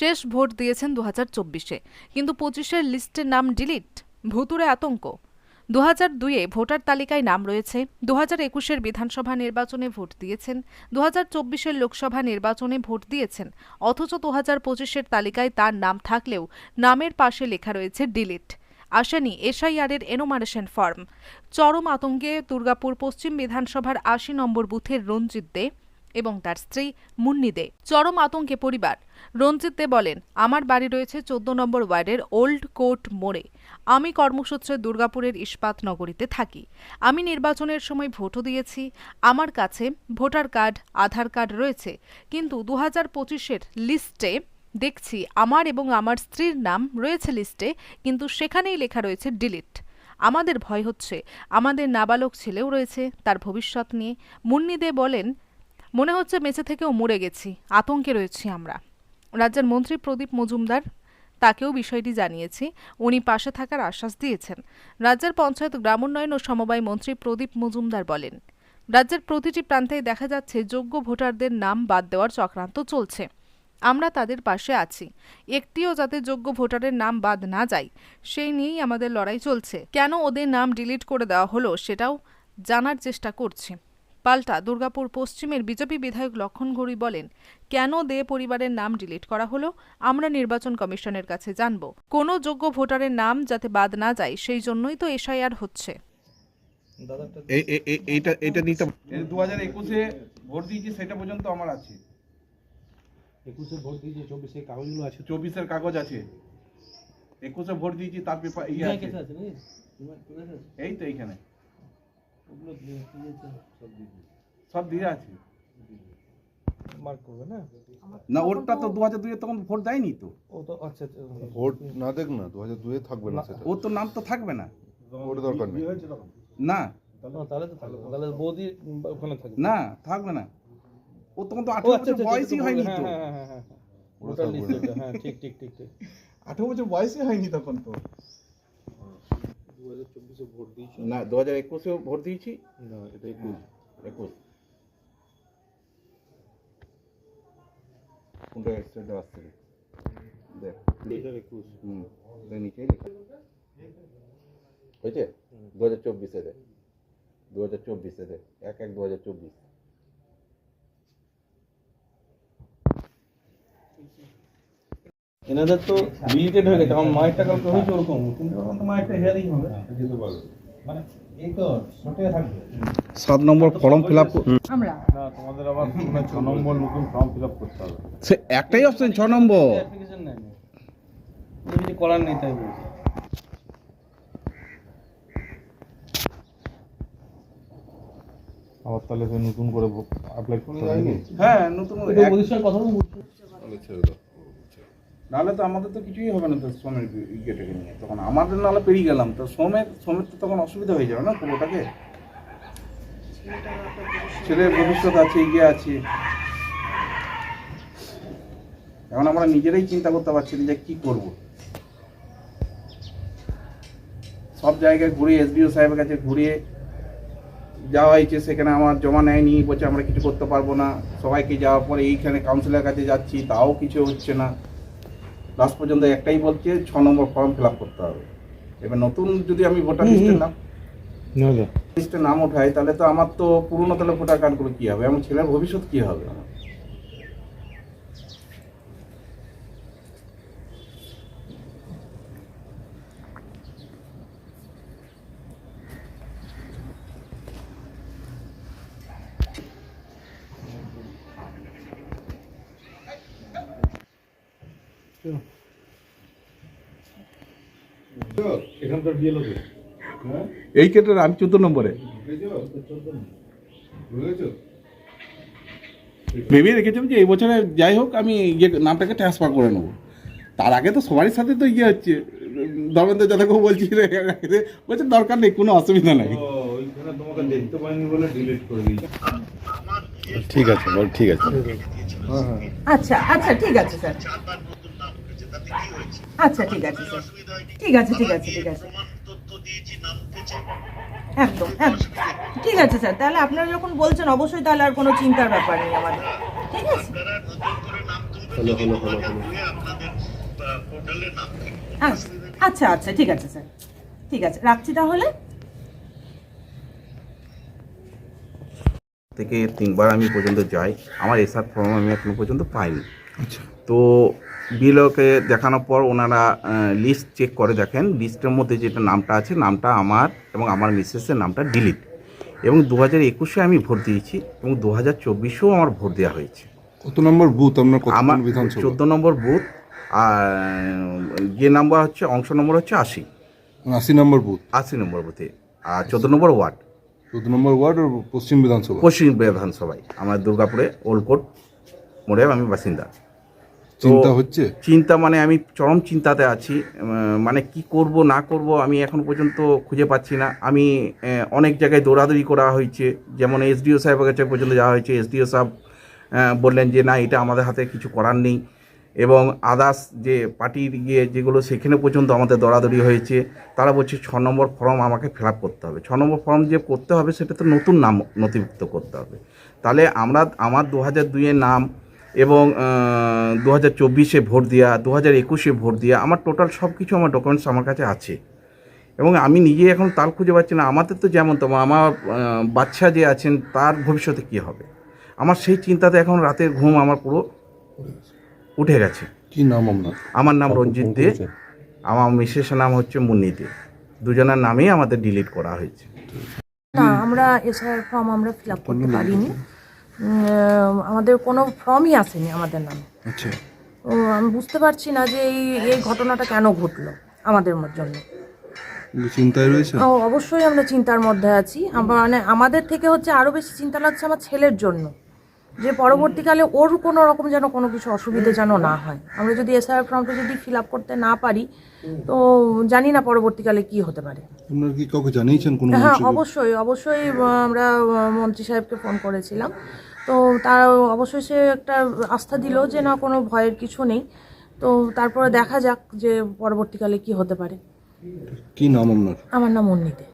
শেষ ভোট দিয়েছেন দু হাজার চব্বিশে। কিন্তু পঁচিশের লিস্টের নাম ডিলিট ভুতুরে আতঙ্ক। দু হাজার দুইয়ে ভোটার তালিকায় নাম রয়েছে দু হাজার একুশের বিধানসভা নির্বাচনে ভোট দিয়েছেন দু হাজার চব্বিশের লোকসভা নির্বাচনে ভোট দিয়েছেন, অথচ দু হাজার পঁচিশের তালিকায় তার নাম থাকলেও নামের পাশে লেখা রয়েছে ডিলিট। আসেনি এসআইআরের এনোমারেশন ফর্ম। চরম আতঙ্কে দুর্গাপুর পশ্চিম বিধানসভার আশি নম্বর বুথের রঞ্জিত দে এবং তার স্ত্রী মুন্নি দে। চরম আতঙ্কে পরিবার। রঞ্জিত দে বলেন, আমার বাড়ি রয়েছে চোদ্দ নম্বর ওয়ার্ডের ওল্ড কোর্ট মোড়ে। আমি কর্মসূত্রে দুর্গাপুরের ইস্পাত নগরীতে থাকি। আমি নির্বাচনের সময় ভোটও দিয়েছি। আমার কাছে ভোটার কার্ড, আধার কার্ড রয়েছে। কিন্তু দু হাজার পঁচিশের লিস্টে দেখছি আমার এবং আমার স্ত্রীর নাম রয়েছে লিস্টে, কিন্তু সেখানেই লেখা রয়েছে ডিলিট। আমাদের ভয় হচ্ছে। আমাদের নাবালক ছেলেও রয়েছে তার ভবিষ্যৎ নিয়ে। মুন্নি দে বলেন মনে হচ্ছে বেঁচে থেকেও মরে গেছি, আতঙ্কে রয়েছি আমরা। রাজ্যের মন্ত্রী প্রদীপ মজুমদার, তাকেও বিষয়টি জানিয়েছি। উনি পাশে থাকার আশ্বাস দিয়েছেন। রাজ্যের পঞ্চায়েত, গ্রামোন্নয়ন ও সমবায় মন্ত্রী প্রদীপ মজুমদার বলেন, রাজ্যের প্রতিটি প্রান্তেই দেখা যাচ্ছে যোগ্য ভোটারদের নাম বাদ দেওয়ার চক্রান্ত চলছে। আমরা তাদের পাশে আছি। একটিও যাতে যোগ্য ভোটারের নাম বাদ না যায়, সেই নিয়েই আমাদের লড়াই চলছে। কেন ওদের নাম ডিলিট করে দেওয়া হলো সেটাও জানার চেষ্টা করছি। পাল্টা দুর্গাপুর পশ্চিমের বিজেপি বিধায়ক লক্ষণ ঘড়ি বলেন কেন দে পরিবারের নাম ডিলিট করা হলো? আমরা নির্বাচন কমিশনের কাছে জানব। কোনো যোগ্য ভোটারের নাম যাতে বাদ না যায় সেই জন্যই তো এসআইআর হচ্ছে। এই এই- এই- এইটা এইটা নিতে দু হাজার একুশে ভোট দিয়েছি সেটা পর্যন্ত আমার আছে। একুশে ভোট দিয়েছে চব্বিশে কাগজগুলো আছে। চব্বিশের কাগজ আছে। একুশে ভোট দিয়েছি তার পেপার ইয়ে আছে। এই তো এইখানে। সব দিয়ে আছে? মার্ক করবে না? না ওরটা তো দু হাজার দুইয়ে তখন ভোট দেয়নি তো। ও তো আচ্ছা ভোট। না দেখ না দু হাজার দুয়ে থাকবে না সেটা। ওর তো নাম তো থাকবে না। ওটা দরকার নেই। না। না, তাহলে তো থাকবে তাহলে বৌদি ওখানে থাকবে। না থাকবে না। ও তখন তো আঠারো বছর বয়সই হয়নি হ্যাঁ তো। ঠিক ঠিক ঠিক ঠিক। আঠারো বছর বয়সই হয়নি তখন তো। হাজার চব্বিশে ভোট দিয়েছ? না দু হাজার একুশেও ভোট দিয়েছি। না এটা একুশ। একুশ। কোনটা আসছে দেখ। একুশ। হুম দেখ হয়েছে? দু হাজার চব্বিশে দে। দু হাজার চব্বিশে এক এক দু হাজার চব্বিশ। এনাদের তো ডিলিটেড হয়ে গেছে আমার মায়ের টাকা হয়েছে ওরকম। কিন্তু এখন তো হেয়ারিং হবে। মানে এই তো ছোটে থাকবে। সাত নম্বর ফর্ম ফিল আপ আমরা না তোমাদের আবার মানে ছ নম্বর নতুন ফর্ম ফিল আপ করতে হবে। সে একটাই অপশন ছ নম্বর। অ্যাপ্লিকেশন নেই কিছু করার নেই তাই বলছি। আবার তাহলে সে নতুন করে অ্যাপ্লাই করতে হবে হ্যাঁ নতুন সঙ্গে কথা ছেড়ে দাও। নাহলে তো আমাদের তো কিছুই হবে না তো শ্রমের ইয়েটাকে নিয়ে। তখন আমাদের নাহলে পেরিয়ে গেলাম। তো শ্রমের শ্রমের তো তখন অসুবিধা হয়ে যাবে না পুরোটাকে? ছেলের ভবিষ্যৎ আছে এগিয়ে আছে। এখন আমরা নিজেরাই চিন্তা করতে পারছি না যে কি করব। সব জায়গায় ঘুরে এসডিও সাহেবের কাছে ঘুরিয়ে যাওয়া হয়েছে, সেখানে আমার জমা নেয়নি, বলছে আমরা কিছু করতে পারব না। সবাইকে যাওয়ার পরে এইখানে কাউন্সিলের কাছে যাচ্ছি, তাও কিছু হচ্ছে না। লাস্ট পর্যন্ত একটাই বলছে ছ নম্বর ফর্ম ফিল আপ করতে হবে। এবার নতুন যদি আমি ভোটার লিস্টের নাম লিস্টে নাম ওঠাই তাহলে তো আমার তো পুরনো তাহলে ভোটার কার্ডগুলো কী হবে? আমার ছেলের ভবিষ্যৎ কী হবে? আমার এখানকার বিএলও এই ক্ষেত্রে আমি চোদ্দ নম্বরে। ভেবে রেখেছিলাম যে এই বছরে যাই হোক আমি ইয়ে নামটাকে ট্রান্সফার করে নেব। তার আগে তো সবারই সাথে তো ইয়ে হচ্ছে। ধর্মেন্দ্র যাদবকে বলছি বলছে দরকার নেই কোনো অসুবিধা নেই। ওইখানে তোমাকে দেখতে পাইনি বলে ডিলিট করে দিয়েছি। ঠিক আছে বল ঠিক আছে। আচ্ছা আচ্ছা ঠিক আছে স্যার। আচ্ছা ঠিক আছে স্যার। ঠিক আছে ঠিক আছে ঠিক আছে। একদম একদম। ঠিক আছে স্যার। তাহলে আপনারা যখন বলছেন অবশ্যই তাহলে আর কোনো চিন্তার ব্যাপার নেই আমাদের। ঠিক আছে? হলো হলো হলো হলো। আচ্ছা আচ্ছা আচ্ছা ঠিক আছে স্যার। ঠিক আছে রাখছি তাহলে। থেকে তিনবার আমি পর্যন্ত যাই। আমার এসআর ফর্ম আমি এখনও পর্যন্ত পাইনি। আচ্ছা। তো বিলকে দেখানোর পর ওনারা লিস্ট চেক করে দেখেন। লিস্টের মধ্যে যেটা নামটা আছে নামটা আমার এবং আমার মিসেসের নামটা ডিলিট এবং দু হাজার একুশে আমি ভোট দিয়েছি এবং দু হাজার চব্বিশেও আমার ভোট দেওয়া হয়েছে। কত নম্বর বুথ? আপনার আমার বিধানসভা? চোদ্দ নম্বর বুথ আর যে নাম্বার হচ্ছে অংশ নম্বর হচ্ছে আশি। আশি নম্বর বুথ? আশি নম্বর বুথে। আর চোদ্দ নম্বর ওয়ার্ড। চোদ্দ নম্বর ওয়ার্ড পশ্চিম বিধানসভা? পশ্চিম বিধানসভায়। আমার দুর্গাপুরে ওলকোট মোড়ে আমি বাসিন্দা। চিন্তা হচ্ছে? চিন্তা মানে আমি চরম চিন্তাতে আছি। মানে কি করব না করব আমি এখন পর্যন্ত খুঁজে পাচ্ছি না। আমি অনেক জায়গায় দৌড়াদৌড়ি করা হয়েছে। যেমন এসডিও সাহেবের কাছে পর্যন্ত যাওয়া হয়েছে। এসডিও সাহেব বললেন যে না এটা আমাদের হাতে কিছু করার নেই। এবং আদার্স যে পার্টির গিয়ে যেগুলো সেখানে পর্যন্ত আমাদের দৌড়াদৌড়ি হয়েছে তারা বলছে ছ নম্বর ফর্ম আমাকে ফিল আপ করতে হবে। ছ নম্বর ফর্ম যে করতে হবে সেটা তো নতুন নাম নথিভুক্ত করতে হবে। তাহলে আমরা আমার দু হাজার দুইয়ের নাম এবং দু হাজার চব্বিশে ভোট দেওয়া দু হাজার একুশে ভোট দেওয়া আমার টোটাল সব কিছু আমার ডকুমেন্টস আমার কাছে আছে। এবং আমি নিজে এখন তাল খুঁজে পাচ্ছি না আমাদের তো যেমন তেমন আমার বাচ্চা যে আছেন তার ভবিষ্যতে কী হবে? আমার সেই চিন্তাতে এখন রাতের ঘুম আমার পুরো উঠে গেছে। কি নাম আপনার? আমার নাম রঞ্জিত দে। আমার মিসেসের নাম হচ্ছে মুন্নি দে। দুজনের নামেই আমাদের ডিলিট করা হয়েছে। না আমরা এসআইআর ফর্ম আমরা ফিল আপ করতে পারিনি। আমাদের কোনো ফর্মই আসেনি আমাদের নামে। আচ্ছা। আমি বুঝতে পারছি না যে এই এই ঘটনাটা কেন ঘটলো আমাদের জন্য। চিন্তায় রয়েছে? ও, অবশ্যই আমরা চিন্তার মধ্যে আছি। আমার মানে আমাদের থেকে হচ্ছে আরও বেশি চিন্তা লাগছে আমার ছেলের জন্য। যে পরবর্তীকালে ওর কোনো রকম যেন কোনো কিছু অসুবিধা যেন না হয়। আমরা যদি এসআইআর ফর্মটা যদি ফিল আপ করতে না পারি তো জানি না পরবর্তীকালে কি হতে পারে। আপনার কি কাউকে জানিয়েছেন কোনো হ্যাঁ অবশ্যই অবশ্যই আমরা মন্ত্রী সাহেবকে ফোন করেছিলাম। তো তার অবশ্যই সে একটা আস্থা দিল যে না কোনো ভয়ের কিছু নেই। তো তারপরে দেখা যাক যে পরবর্তীকালে কি হতে পারে। কি নাম আপনার? আমার নাম অন্নিতে